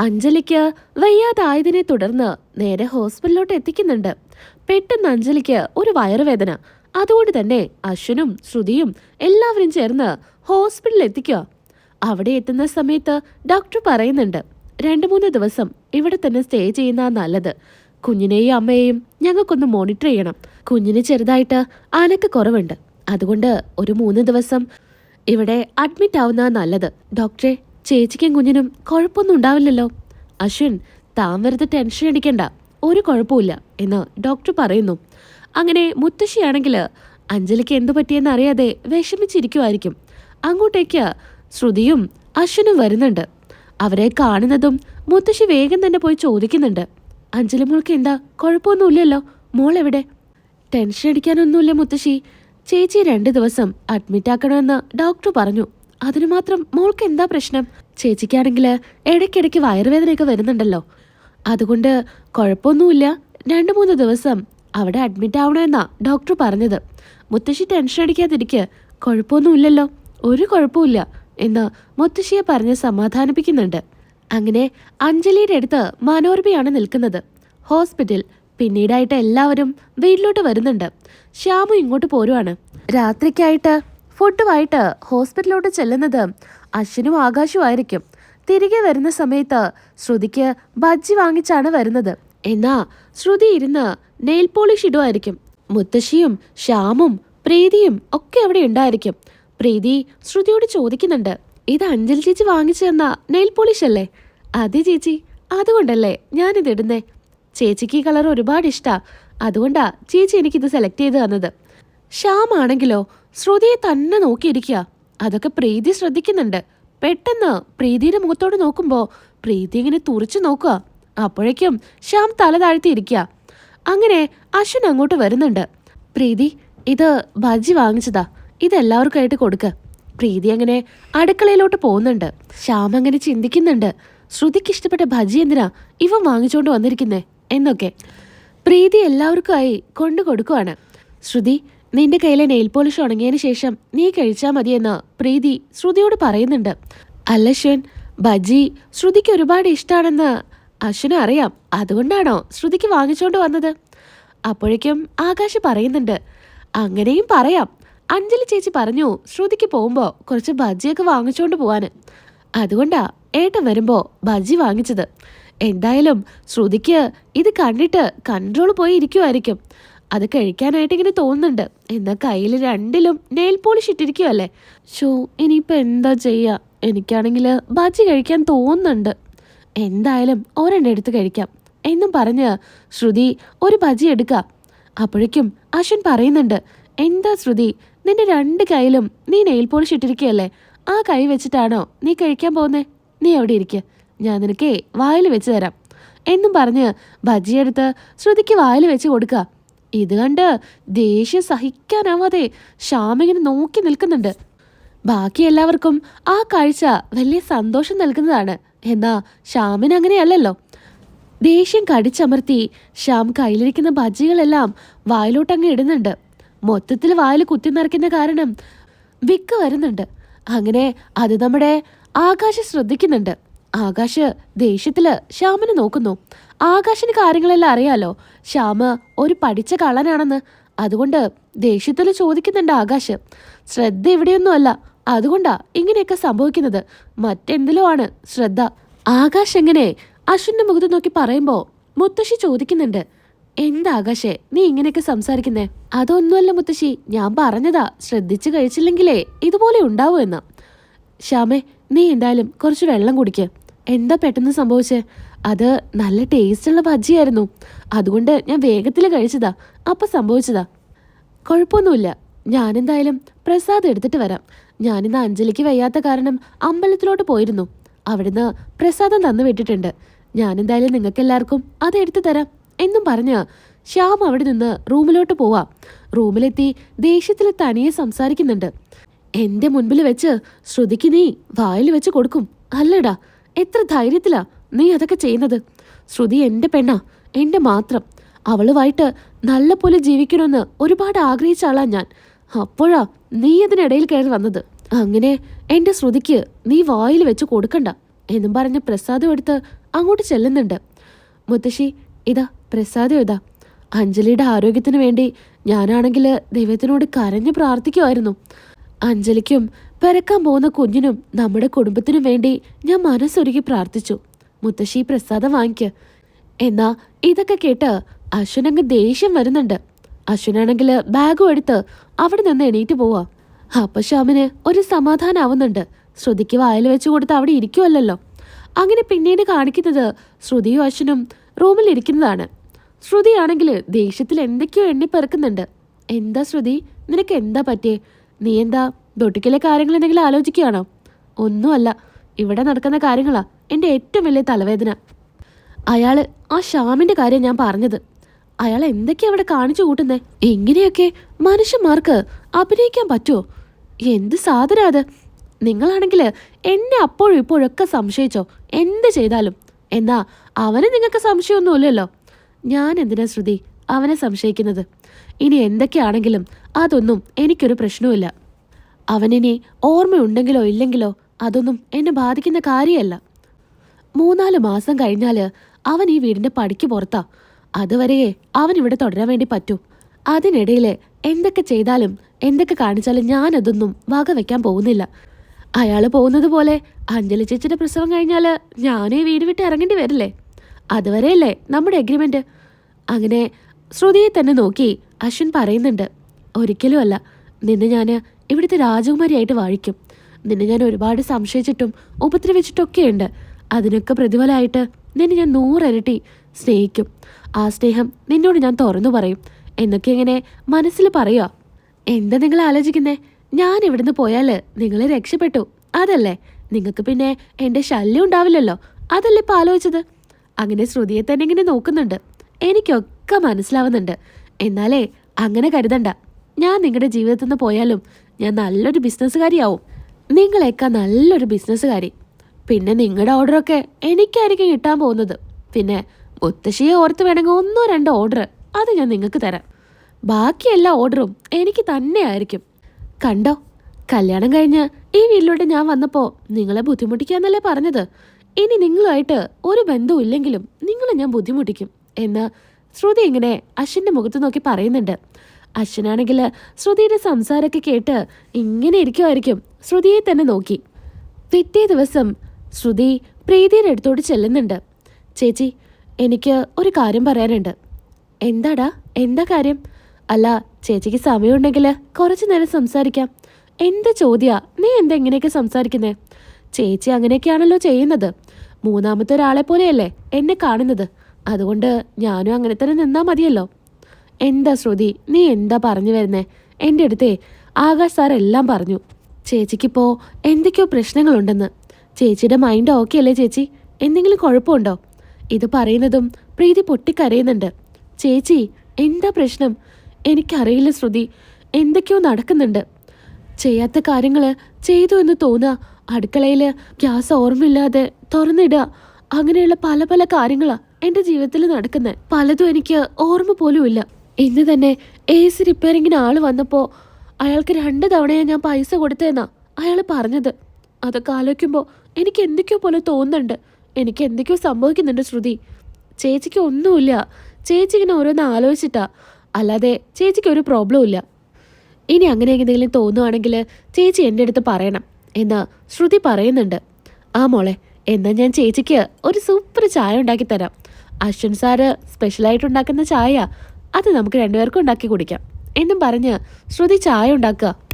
അഞ്ജലിക്ക് വയ്യാതായതിനെ തുടർന്ന് നേരെ ഹോസ്പിറ്റലിലോട്ട് എത്തിക്കുന്നുണ്ട്. പെട്ടെന്ന് അഞ്ജലിക്ക് ഒരു വയറുവേദന. അതുകൊണ്ട് തന്നെ അശ്വനും ശ്രുതിയും എല്ലാവരും ചേർന്ന് ഹോസ്പിറ്റലിൽ എത്തിക്കുക. അവിടെ എത്തുന്ന സമയത്ത് ഡോക്ടർ പറയുന്നുണ്ട് രണ്ട് മൂന്ന് ദിവസം ഇവിടെ തന്നെ സ്റ്റേ ചെയ്യുന്ന നല്ലത്. കുഞ്ഞിനെയും അമ്മയെയും ഞങ്ങൾക്കൊന്ന് മോണിറ്റർ ചെയ്യണം. കുഞ്ഞിന് ചെറുതായിട്ട് അനക്ക് കുറവുണ്ട്. അതുകൊണ്ട് ഒരു മൂന്ന് ദിവസം ഇവിടെ അഡ്മിറ്റ് ആവുന്ന നല്ലത്. ഡോക്ടറെ ചേച്ചിക്കും കുഞ്ഞിനും കുഴപ്പമൊന്നും ഉണ്ടാവില്ലല്ലോ. അശ്വിൻ താൻ വെറുതെ ടെൻഷൻ അടിക്കണ്ട. ഒരു കുഴപ്പമില്ല എന്ന് ഡോക്ടർ പറയുന്നു. അങ്ങനെ മുത്തശ്ശിയാണെങ്കിൽ അഞ്ജലിക്ക് എന്തു പറ്റിയെന്ന് അറിയാതെ വിഷമിച്ചിരിക്കുമായിരിക്കും. അങ്ങോട്ടേക്ക് ശ്രുതിയും അശ്വനും വരുന്നുണ്ട്. അവരെ കാണുന്നതും മുത്തശ്ശി വേഗം തന്നെ പോയി ചോദിക്കുന്നുണ്ട്. അഞ്ജലി മോൾക്ക് എന്താ? കുഴപ്പമൊന്നുമില്ലല്ലോ. മോൾ എവിടെ ടെൻഷൻ അടിക്കാനൊന്നുമില്ല മുത്തശ്ശി. ചേച്ചി രണ്ട് ദിവസം അഡ്മിറ്റ് ആക്കണമെന്ന് ഡോക്ടർ പറഞ്ഞു. അതിനു മാത്രം മോൾക്ക് എന്താ പ്രശ്നം? ചേച്ചിക്കാണെങ്കിൽ ഇടയ്ക്കിടയ്ക്ക് വയറുവേദനയൊക്കെ വരുന്നുണ്ടല്ലോ. അതുകൊണ്ട് കുഴപ്പമൊന്നുമില്ല. രണ്ട് മൂന്ന് ദിവസം അവിടെ അഡ്മിറ്റ് ആവണമെന്നാ ഡോക്ടർ പറഞ്ഞത്. മുത്തശ്ശി ടെൻഷൻ അടിക്കാതിരിക്കുക കുഴപ്പമൊന്നുമില്ലല്ലോ. ഒരു കുഴപ്പമില്ല എന്ന് മുത്തശ്ശിയെ പറഞ്ഞ് സമാധാനിപ്പിക്കുന്നുണ്ട്. അങ്ങനെ അഞ്ജലിയുടെ അടുത്ത് മനോരമയാണ് നിൽക്കുന്നത്. ഹോസ്പിറ്റൽ പിന്നീടായിട്ട് എല്ലാവരും വീട്ടിലോട്ട് വരുന്നുണ്ട്. ശ്യാമു ഇങ്ങോട്ട് പോരുവാണ്. രാത്രിക്കായിട്ട് ഫുഡുമായിട്ട് ഹോസ്പിറ്റലിലോട്ട് ചെല്ലുന്നത് അശ്വിനും ആകാശുമായിരിക്കും തിരികെ വരുന്ന സമയത്ത് ശ്രുതിക്ക് ബജ്ജി വാങ്ങിച്ചാണ് വരുന്നത്. എന്നാ ശ്രുതി ഇരുന്ന് നെയിൽ പോളിഷ് ഇടുമായിരിക്കും. മുത്തശ്ശിയും ശ്യാമും പ്രീതിയും ഒക്കെ അവിടെ ഉണ്ടായിരിക്കും. പ്രീതി ശ്രുതിയോട് ചോദിക്കുന്നുണ്ട് ഇത് അഞ്ജലി ചേച്ചി വാങ്ങിച്ചു തന്ന നെയിൽ പോളിഷ് അല്ലേ? അതെ ചേച്ചി അതുകൊണ്ടല്ലേ ഞാനിത് ഇടുന്നേ. ചേച്ചിക്ക് ഈ കളർ ഒരുപാട് ഇഷ്ടാ. അതുകൊണ്ടാ ചേച്ചി എനിക്കിത് സെലക്ട് ചെയ്ത് തന്നത്. ശ്യാം ആണെങ്കിലോ ശ്രുതിയെ തന്നെ നോക്കിയിരിക്കുക. അതൊക്കെ പ്രീതി ശ്രദ്ധിക്കുന്നുണ്ട്. പെട്ടെന്ന് പ്രീതിയുടെ മുഖത്തോട് നോക്കുമ്പോൾ പ്രീതി ഇങ്ങനെ തുറച്ചു നോക്കുക. അപ്പോഴേക്കും ശ്യാം തല താഴ്ത്തിയിരിക്കുക. അങ്ങനെ അശ്വിൻ അങ്ങോട്ട് വരുന്നുണ്ട്. പ്രീതി ഇത് ബജി വാങ്ങിച്ചതാ. ഇത് എല്ലാവർക്കായിട്ട് കൊടുക്ക. പ്രീതി അങ്ങനെ അടുക്കളയിലോട്ട് പോകുന്നുണ്ട്. ശ്യാം അങ്ങനെ ചിന്തിക്കുന്നുണ്ട്. ശ്രുതിക്ക് ഇഷ്ടപ്പെട്ട ഭജി എന്തിനാ ഇവ വാങ്ങിച്ചുകൊണ്ട് വന്നിരിക്കുന്നേ? എന്നൊക്കെ. പ്രീതി എല്ലാവർക്കുമായി കൊണ്ടു കൊടുക്കുവാണ്. ശ്രുതി നിന്റെ കയ്യിലെ നെയിൽ പോളിഷ് ഉണങ്ങിയതിന് ശേഷം നീ കഴിച്ചാൽ മതിയെന്ന് പ്രീതി ശ്രുതിയോട് പറയുന്നുണ്ട്. അല്ല ശ്വൻ ബജി ശ്രുതിക്ക് ഒരുപാട് ഇഷ്ടമാണെന്ന് അശ്വന് അറിയാം. അതുകൊണ്ടാണോ ശ്രുതിക്ക് വാങ്ങിച്ചോണ്ട് വന്നത്? അപ്പോഴേക്കും ആകാശ് പറയുന്നുണ്ട് അങ്ങനെയും പറയാം. അഞ്ജലി ചേച്ചി പറഞ്ഞു ശ്രുതിക്ക് പോകുമ്പോൾ കുറച്ച് ബജിയൊക്കെ വാങ്ങിച്ചുകൊണ്ട് പോവാന്. അതുകൊണ്ടാ ഏട്ടൻ വരുമ്പോൾ ബജി വാങ്ങിച്ചത്. എന്തായാലും ശ്രുതിക്ക് ഇത് കണ്ടിട്ട് കൺട്രോൾ പോയി ഇരിക്കുമായിരിക്കും അത് കഴിക്കാനായിട്ട് ഇങ്ങനെ തോന്നുന്നുണ്ട്. എന്നാൽ കയ്യിൽ രണ്ടിലും നെയിൽ പോളിഷ് ഇട്ടിരിക്കുവല്ലേ? ഷോ ഇനിയിപ്പോൾ എന്താ ചെയ്യുക എനിക്കാണെങ്കിൽ ബാച്ചി കഴിക്കാൻ തോന്നുന്നുണ്ട്. എന്തായാലും ഒരെണ്ണം എടുത്ത് കഴിക്കാം. എന്നും പറഞ്ഞ് ശ്രുതി ഒരു ബജി എടുക്കാം. അപ്പോഴേക്കും അശ്വൻ പറയുന്നുണ്ട് എന്താ ശ്രുതി നിന്റെ രണ്ട് കൈയിലും നീ നെയിൽ പോളിഷ് ഇട്ടിരിക്കുകയല്ലേ? ആ കൈ വെച്ചിട്ടാണോ നീ കഴിക്കാൻ പോകുന്നേ? നീ എവിടെ ഇരിക്ക? ഞാൻ നിനക്കേ വായിൽ വെച്ച് തരാം. എന്നും പറഞ്ഞ് ബജിയെടുത്ത് ശ്രുതിക്ക് വായിൽ വെച്ച് കൊടുക്കുക ഇത് കണ്ട് ദേഷ്യം സഹിക്കാനാവാതെ ശ്യാമിങ്ങനെ നോക്കി നിൽക്കുന്നുണ്ട്. ബാക്കി എല്ലാവർക്കും ആ കാഴ്ച വലിയ സന്തോഷം നൽകുന്നതാണ്. എന്നാ ശ്യാമിന് അങ്ങനെയല്ലല്ലോ. ദേഷ്യം കടിച്ചമർത്തി ശ്യാം കയ്യിലിരിക്കുന്ന ബജ്ജികളെല്ലാം വായിലോട്ടങ്ങ് ഇടുന്നുണ്ട്. മൊത്തത്തിൽ വായിൽ കുത്തി നിറയ്ക്കുന്ന കാരണം വിക്ക് വരുന്നുണ്ട്. അങ്ങനെ അത് നമ്മുടെ ആകാശം ശ്രദ്ധിക്കുന്നുണ്ട്. ആകാശ് ദേഷ്യത്തിൽ ശ്യാമിനെ നോക്കുന്നു. ആകാശിന് കാര്യങ്ങളെല്ലാം അറിയാലോ. ശ്യാമ് ഒരു പഠിച്ച കള്ളനാണെന്ന്. അതുകൊണ്ട് ദേഷ്യത്തിൽ ചോദിക്കുന്നുണ്ട് ആകാശ്. ശ്രദ്ധ ഇവിടെയൊന്നുമല്ല. അതുകൊണ്ടാ ഇങ്ങനെയൊക്കെ സംഭവിക്കുന്നത്. മറ്റെന്തിലോ ആണ് ശ്രദ്ധ. ആകാശ് എങ്ങനെ അശ്വിന്റെ മുഖത്ത് നോക്കി പറയുമ്പോ മുത്തശ്ശി ചോദിക്കുന്നുണ്ട്. എന്താ ആകാശേ നീ ഇങ്ങനെയൊക്കെ സംസാരിക്കുന്നേ? അതൊന്നുമല്ല മുത്തശ്ശി. ഞാൻ പറഞ്ഞതാ. ശ്രദ്ധിച്ചു കഴിച്ചില്ലെങ്കിലേ ഇതുപോലെ ഉണ്ടാവൂ എന്ന്. ശ്യാമേ നീ എന്തായാലും കുറച്ച് വെള്ളം കുടിക്ക്. എന്താ പെട്ടെന്ന് സംഭവിച്ചേ? അത് നല്ല ടേസ്റ്റുള്ള ബജ്ജിയായിരുന്നു. അതുകൊണ്ട് ഞാൻ വേഗത്തിൽ കഴിച്ചതാ. അപ്പം സംഭവിച്ചതാ. കുഴപ്പമൊന്നുമില്ല. ഞാനെന്തായാലും പ്രസാദ് എടുത്തിട്ട് വരാം. ഞാനിന്ന് അഞ്ജലിക്ക് വയ്യാത്ത കാരണം അമ്പലത്തിലോട്ട് പോയിരുന്നു. അവിടുന്ന് പ്രസാദം തന്നു വിട്ടിട്ടുണ്ട്. ഞാനെന്തായാലും നിങ്ങൾക്കെല്ലാവർക്കും അത് എടുത്തു തരാം എന്നും പറഞ്ഞ് ശ്യാം അവിടെ നിന്ന് റൂമിലോട്ട് പോവാം. റൂമിലെത്തി ദേഷ്യത്തിൽ തനിയെ സംസാരിക്കുന്നുണ്ട്. എന്റെ മുൻപിൽ വെച്ച് ശ്രുതിക്ക് നീ വായിൽ വെച്ച് കൊടുക്കും. അല്ലടാ. എത്ര ധൈര്യത്തിലാ നീ അതൊക്കെ ചെയ്യുന്നത്? ശ്രുതി എന്റെ പെണ്ണാ എന്റെ മാത്രം. അവളുമായിട്ട് നല്ല പോലെ ജീവിക്കണമെന്ന് ഒരുപാട് ആഗ്രഹിച്ച ആളാ ഞാൻ. അപ്പോഴാ നീ അതിനിടയിൽ കയറി വന്നത്. അങ്ങനെ എന്റെ ശ്രുതിക്ക് നീ വായിൽ വെച്ച് കൊടുക്കണ്ട എന്നും പറഞ്ഞ് പ്രസാദം എടുത്ത് അങ്ങോട്ട് ചെല്ലുന്നുണ്ട്. മുത്തശ്ശി ഇതാ പ്രസാദം ഇതാ. അഞ്ജലിയുടെ ആരോഗ്യത്തിന് വേണ്ടി ഞാനാണെങ്കിൽ ദൈവത്തിനോട് കരഞ്ഞ് പ്രാർത്ഥിക്കുമായിരുന്നു. അഞ്ജലിക്കും പിറക്കാൻ പോകുന്ന കുഞ്ഞിനും നമ്മുടെ കുടുംബത്തിനും വേണ്ടി ഞാൻ മനസ്സൊരുക്കി പ്രാർത്ഥിച്ചു. മുത്തശ്ശി പ്രസാദം വാങ്ങിക്ക്. എന്നാ ഇതൊക്കെ കേട്ട് അശ്വനങ്ങ് ദേഷ്യം വരുന്നുണ്ട്. അശ്വനാണെങ്കിൽ ബാഗും എടുത്ത് അവിടെ നിന്ന് എണീറ്റ് പോവാ. അപ്പൊ ശ്യാമിന് ഒരു സമാധാനാവുന്നുണ്ട്. ശ്രുതിക്ക് വായിൽ വെച്ചു കൊടുത്ത് അവിടെ ഇരിക്കുമല്ലോ അങ്ങനെ പിന്നീട് കാണിക്കുന്നത് ശ്രുതിയും അശ്വനും റൂമിൽ ഇരിക്കുന്നതാണ്. ശ്രുതിയാണെങ്കിൽ ദേഷ്യത്തിൽ എന്തൊക്കെയോ എണ്ണിപ്പെറുക്കുന്നുണ്ട്. എന്താ ശ്രുതി? നിനക്ക് എന്താ പറ്റിയേ? നീ എന്താ ദൊട്ടിക്കലെ കാര്യങ്ങൾ എന്തെങ്കിലും ആലോചിക്കുകയാണോ? ഒന്നുമല്ല. ഇവിടെ നടക്കുന്ന കാര്യങ്ങളാ എന്റെ ഏറ്റവും വലിയ തലവേദന. അയാൾ ആ ഷാമിന്റെ കാര്യം ഞാൻ പറഞ്ഞത്. അയാൾ എന്തൊക്കെയാ അവിടെ കാണിച്ചു കൂട്ടുന്നേ? എങ്ങനെയൊക്കെ? മനുഷ്യന്മാർക്ക് അഭിനയിക്കാൻ പറ്റുമോ എന്ത് സാധനം അത്? നിങ്ങളാണെങ്കിൽ എന്നെ അപ്പോഴും ഇപ്പോഴൊക്കെ സംശയിച്ചോ? എന്ത് ചെയ്താലും? എന്നാ അവന് നിങ്ങൾക്ക് സംശയമൊന്നുമില്ലല്ലോ ഞാൻ എന്തിനാ ശ്രുതി അവനെ സംശയിക്കുന്നത്? ഇനി എന്തൊക്കെയാണെങ്കിലും അതൊന്നും എനിക്കൊരു പ്രശ്നവുമില്ല. അവനിനി ഓർമ്മയുണ്ടെങ്കിലോ ഇല്ലെങ്കിലോ അതൊന്നും എന്നെ ബാധിക്കുന്ന കാര്യമല്ല. മൂന്നാൽ മാസം കഴിഞ്ഞാൽ അവൻ ഈ വീടിന്റെ പടിക്ക് പുറത്താ. അതുവരെയേ അവൻ ഇവിടെ തുടരാൻ വേണ്ടി പറ്റൂ. അതിനിടയിൽ എന്തൊക്കെ ചെയ്താലും എന്തൊക്കെ കാണിച്ചാലും ഞാൻ അതൊന്നും വകവെക്കാൻ പോകുന്നില്ല. അയാൾ പോകുന്നത് പോലെ അഞ്ജലി ചേച്ചിയുടെ പ്രസവം കഴിഞ്ഞാൽ ഞാനേ വീട് വിട്ട് ഇറങ്ങേണ്ടി വരില്ലേ? അതുവരെയല്ലേ നമ്മുടെ എഗ്രിമെന്റ് അങ്ങനെ ശ്രുതിയെ തന്നെ നോക്കി അശ്വിൻ പറയുന്നുണ്ട്. ഒരിക്കലുമല്ല. നിന്നെ ഞാൻ ഇവിടുത്തെ രാജകുമാരിയായിട്ട് വാഴിക്കും. നിന്നെ ഞാൻ ഒരുപാട് സംശയിച്ചിട്ടും ഉപദ്രവിച്ചിട്ടൊക്കെയുണ്ട്. അതിനൊക്കെ പ്രതിഫലമായിട്ട് നിന്നെ ഞാൻ നൂറിരട്ടി സ്നേഹിക്കും. ആ സ്നേഹം നിന്നോട് ഞാൻ തുറന്നു പറയും. എന്നൊക്കെ ഇങ്ങനെ മനസ്സിൽ പറയുക എന്താ നിങ്ങൾ ആലോചിക്കുന്നേ? ഞാൻ ഇവിടുന്ന് പോയാൽ നിങ്ങളെ രക്ഷപ്പെട്ടു. അതല്ലേ? നിങ്ങൾക്ക് പിന്നെ എന്റെ ശല്യം ഉണ്ടാവില്ലല്ലോ? അതല്ലേ ഇപ്പൊ ആലോചിച്ചത്? അങ്ങനെ ശ്രുതിയെ തന്നെ ഇങ്ങനെ നോക്കുന്നുണ്ട്. എനിക്കൊക്കെ മനസ്സിലാവുന്നുണ്ട്. എന്നാലേ അങ്ങനെ കരുതണ്ട. ഞാൻ നിങ്ങളുടെ ജീവിതത്തിൽ നിന്ന് പോയാലും ഞാൻ നല്ലൊരു ബിസിനസ്സുകാരിയാവും. നിങ്ങളെയൊക്കെ നല്ലൊരു ബിസിനസ്സുകാരി. പിന്നെ നിങ്ങളുടെ ഓർഡറൊക്കെ എനിക്കായിരിക്കും കിട്ടാൻ പോകുന്നത്. പിന്നെ മുത്തശ്ശിയെ ഓർത്ത് വേണമെങ്കിൽ ഒന്നോ രണ്ടോ ഓർഡർ അത് ഞാൻ നിങ്ങൾക്ക് തരാം. ബാക്കി എല്ലാ ഓർഡറും എനിക്ക് തന്നെ ആയിരിക്കും. കണ്ടോ? കല്യാണം കഴിഞ്ഞ് ഈ വീട്ടിലോട്ട് ഞാൻ വന്നപ്പോൾ നിങ്ങളെ ബുദ്ധിമുട്ടിക്കാന്നല്ലേ പറഞ്ഞത്. ഇനി നിങ്ങളുമായിട്ട് ഒരു ബന്ധവും ഇല്ലെങ്കിലും നിങ്ങളെ ഞാൻ ബുദ്ധിമുട്ടിക്കും എന്ന് ശ്രുതി ഇങ്ങനെ അശ്വിന്റെ മുഖത്ത് നോക്കി പറയുന്നുണ്ട്. അശ്വനാണെങ്കിൽ ശ്രുതിയുടെ സംസാരമൊക്കെ കേട്ട് ഇങ്ങനെ ഇരിക്കുമായിരിക്കും. ശ്രുതിയെ തന്നെ നോക്കി. പിറ്റേ ദിവസം ശ്രുതി പ്രീതിയുടെ അടുത്തോട്ട് ചെല്ലുന്നുണ്ട്. ചേച്ചി എനിക്ക് ഒരു കാര്യം പറയാനുണ്ട്. എന്താടാ? എന്താ കാര്യം? അല്ല ചേച്ചിക്ക് സമയമുണ്ടെങ്കിൽ കുറച്ച് നേരം സംസാരിക്കാം. എന്താ ചോദ്യാ? നീ എന്താ ഇങ്ങനെയൊക്കെ സംസാരിക്കുന്നേ? ചേച്ചി അങ്ങനെയൊക്കെയാണല്ലോ ചെയ്യുന്നത്. മൂന്നാമത്തെ ഒരാളെ പോലെയല്ലേ എന്നെ കാണുന്നത്. അതുകൊണ്ട് ഞാനും അങ്ങനെ തന്നെ നിന്നാൽ മതിയല്ലോ. എന്താ ശ്രുതി? നീ എന്താ പറഞ്ഞു വരുന്നേ? എന്റെ അടുത്തേ ആകാശ് സാർ എല്ലാം പറഞ്ഞു. ചേച്ചിക്കിപ്പോ എന്തൊക്കെയോ പ്രശ്നങ്ങളുണ്ടെന്ന്. ചേച്ചിയുടെ മൈൻഡ് ഓക്കെ അല്ലേ ചേച്ചി? എന്തെങ്കിലും കുഴപ്പമുണ്ടോ? ഇത് പറയുന്നതും പ്രീതി പൊട്ടിക്കരയുന്നുണ്ട്. ചേച്ചി എന്താ പ്രശ്നം? എനിക്കറിയില്ല ശ്രുതി. എന്തൊക്കെയോ നടക്കുന്നുണ്ട്. ചെയ്യാത്ത കാര്യങ്ങൾ ചെയ്തു എന്ന് തോന്നുക അടുക്കളയിൽ ഗ്യാസ് ഓർമ്മയില്ലാതെ തുറന്നിടുക. അങ്ങനെയുള്ള പല പല കാര്യങ്ങളാണ് എന്റെ ജീവിതത്തിൽ നടക്കുന്നത് പലതും എനിക്ക് ഓർമ്മ പോലും ഇല്ല ഇന്ന് തന്നെ എ സി റിപ്പയറിങ്ങിന് ആൾ വന്നപ്പോൾ അയാൾക്ക് രണ്ട് തവണയാ ഞാൻ പൈസ കൊടുത്തതെന്നാ അയാൾ പറഞ്ഞത്. അതൊക്കെ ആലോചിക്കുമ്പോൾ എനിക്ക് എന്തൊക്കെയോ പോലെ തോന്നുന്നുണ്ട്. എനിക്ക് എന്തൊക്കെയോ സംഭവിക്കുന്നുണ്ട് ശ്രുതി. ചേച്ചിക്ക് ഒന്നുമില്ല. ചേച്ചി ഇങ്ങനെ ഓരോന്ന് ആലോചിച്ചിട്ടാ. അല്ലാതെ ചേച്ചിക്ക് ഒരു പ്രോബ്ലം ഇല്ല. ഇനി അങ്ങനെ എന്തെങ്കിലും തോന്നുവാണെങ്കിൽ ചേച്ചി എന്റെ അടുത്ത് പറയണം എന്ന് ശ്രുതി പറയുന്നുണ്ട്. ആ മോളെ എന്നാൽ ഞാൻ ചേച്ചിക്ക് ഒരു സൂപ്പർ ചായ ഉണ്ടാക്കി തരാം അശ്വൻ സാറ് സ്പെഷ്യലായിട്ട് ഉണ്ടാക്കുന്ന ചായ. അത് നമുക്ക് രണ്ടുപേർക്കും ഉണ്ടാക്കി കുടിക്കാം. എന്നും പറഞ്ഞ് ശ്രുതി ചായ ഉണ്ടാക്കുക.